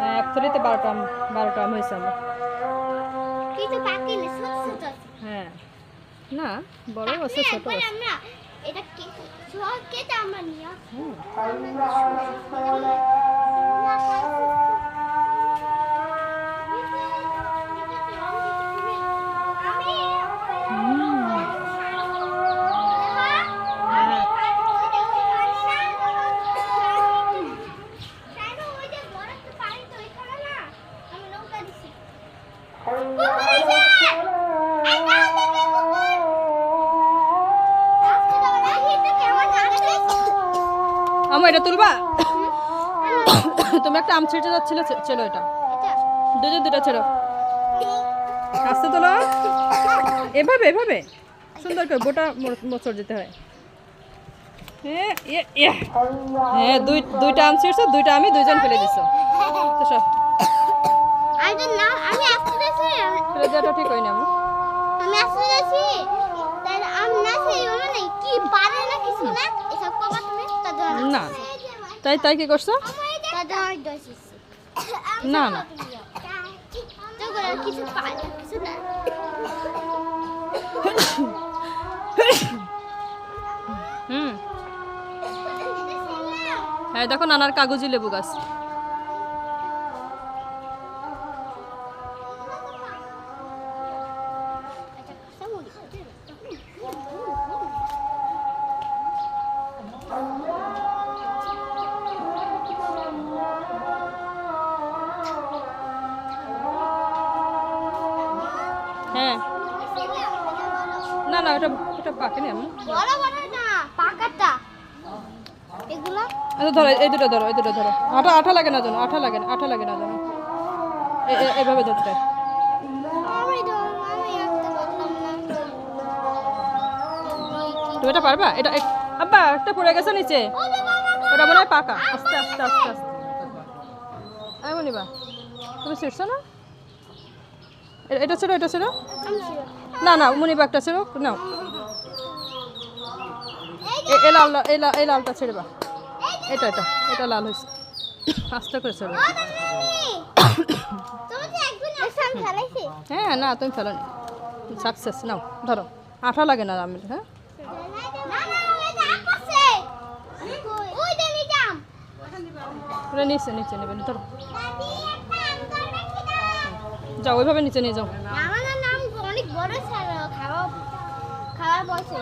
হ্যাঁ একতরিতে 12টা আম 12টা আম হইছে আমার। কিন্তু বাকি না ছোট হ্যাঁ। না বড় আছে ছোট আছে। এটা আমা, এটা তুলবা? তুমি একটা আম ছিঁড়তে যাচ্ছিল চলো এটা। দুজন দুটা ছেড়ো। আস্তে তোলো। এভাবে এভাবে। সুন্দর করে গোটা মোচড় যেতে হয়। হ্যাঁ দুই দুইটা আম ছিঁড়ছো, দুইটা আমি, দুইজন ফেলে দিছো। তো সব। না আমি যাচ্ছি। তাহলে আমি না সেই মানে কি পারে না কিছু না? এসব তুমি? তাদের না। তাই তাই কি করছ? তাদের না না। কিছু পায় কিছু না। হুম। হ্যাঁ দেখো নানার কাগজি লেবু গাছ। হ্যাঁ। না না ওটা ওটা পাকেনি আমি। বড় বড় না পাকাটা। এগুলো? আচ্ছা ধরো এই দুটো ধরো এই দুটো ধরো। আঠা আঠা লাগে না যেন আঠা লাগে না আঠা লাগে না এ- এভাবে ধরতে। তুমি এটা পারবা? এটা আব্বা একটা পড়ে গেছে নিচে। ওটা মনে হয় পাকা। আস্তে আস্তে আস্তে আস্তে। এমন নিবা। তুমি ছিড়ছো না? এটা ছিল এটা ছিল না না মুনিবা একটা ছিল নাও। এ- এই লাল এই লাল এই লালটা ছেড়ে বা এটা এটা এটা লাল হয়েছে। আস্তে করে ছেড়ে। হ্যাঁ না তুমি ফেলো নি। সাকসেস নাও ধরো। আঠা লাগে না আমি হ্যাঁ নিচে নিচে নেবেন ধরো। যাও ওইভাবে নিচে নিয়ে যাও। নাম অনেক বড় খাওয়া খাওয়ার বয়সে